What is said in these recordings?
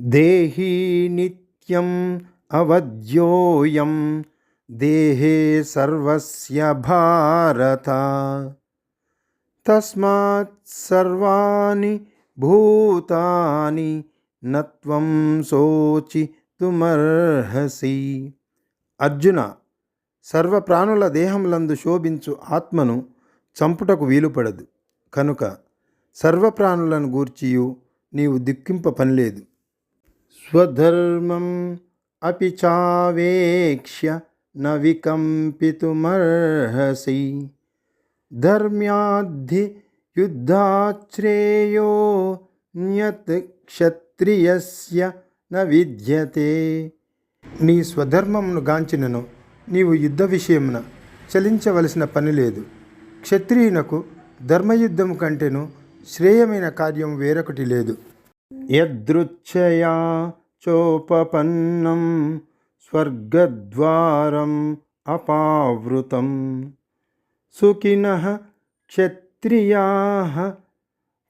దేహీ నిత్యం అవధ్యోయం దేహే సర్వస్య భారత. తస్మాత్ సర్వాణి భూతాని నత్వం శోచి తుమర్హసి. అర్జున సర్వ ప్రాణుల దేహములందు శోభించు ఆత్మను చంపుటకు వీలుపడదు. కనుక సర్వప్రాణులను గూర్చియు నీవు దిక్కింప పనిలేదు. స్వధర్మం అపి చావేక్ష్య న వికంపితుమర్హసి ధర్మ్యాద్ధి యుద్ధాశ్రేయో న్యత్ క్షత్రియస్య న విద్యతే నీ స్వధర్మమును గాంచినను నీవు యుద్ధ విషయమున చలించవలసిన పని లేదు। క్షత్రియునకు ధర్మయుద్ధము కంటేను శ్రేయమైన కార్యం వేరొకటి లేదు। యదృచ్ఛయా చోపపన్నం స్వర్గద్వారం అపావృతం. సుఖిన క్షత్రియా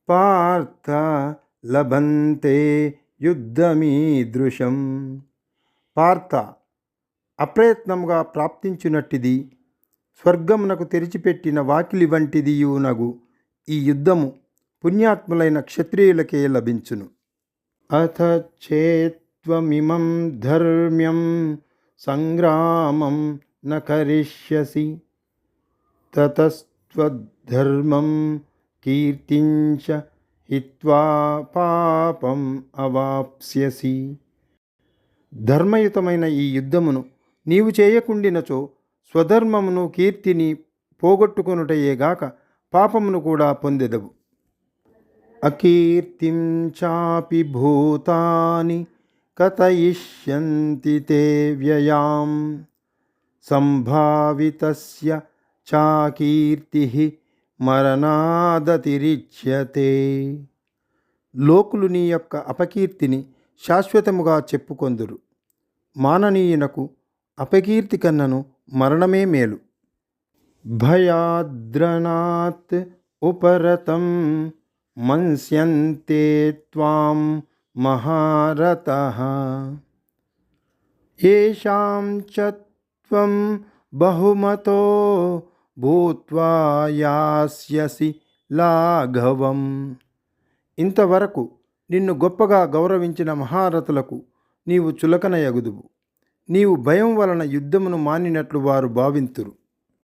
పార్థ లభంతే యుద్ధమీదృశం. పార్థ అప్రయత్నముగా ప్రాప్తించినట్టిది స్వర్గమునకు తెరిచిపెట్టిన వాకిలి వంటిదియునగు. ఈ యుద్ధము పుణ్యాత్ములైన క్షత్రియులకే లభించును. అథ చేత్వమిమం ధర్మ్యం సంగ్రామం న కరిష్యసి తతస్త్వద్ధర్మం కీర్తించ హిత్వా పాపం అవాప్స్యసి ధర్మయుతమైన ఈ యుద్ధమును నీవు చేయకుండినచో స్వధర్మమును కీర్తిని పోగొట్టుకొనుటయేగాక పాపమును కూడా పొందెదవు. అకీర్తిం చాపి భూతాని కథయిష్యంతి తే వ్యయాం. సంభావితస్య చాకీర్తి మరణాదతిరిచ్యతే. లోకులు నీ యొక్క అపకీర్తిని శాశ్వతముగా చెప్పుకొందురు. మాననీయునకు అపకీర్తి కన్నను మరణమే మేలు. భయాద్రనాత్ ఉపరతం మన్స్యంతే త్వాం మహారత ఏషాం చ త్వం బహుమతో భూత్వా యాస్యసి లాఘవం ఇంతవరకు నిన్ను గొప్పగా గౌరవించిన మహారథులకు నీవు చులకన యగుదువు నీవు భయం వలన యుద్ధమును మానినట్లు వారు భావింతురు.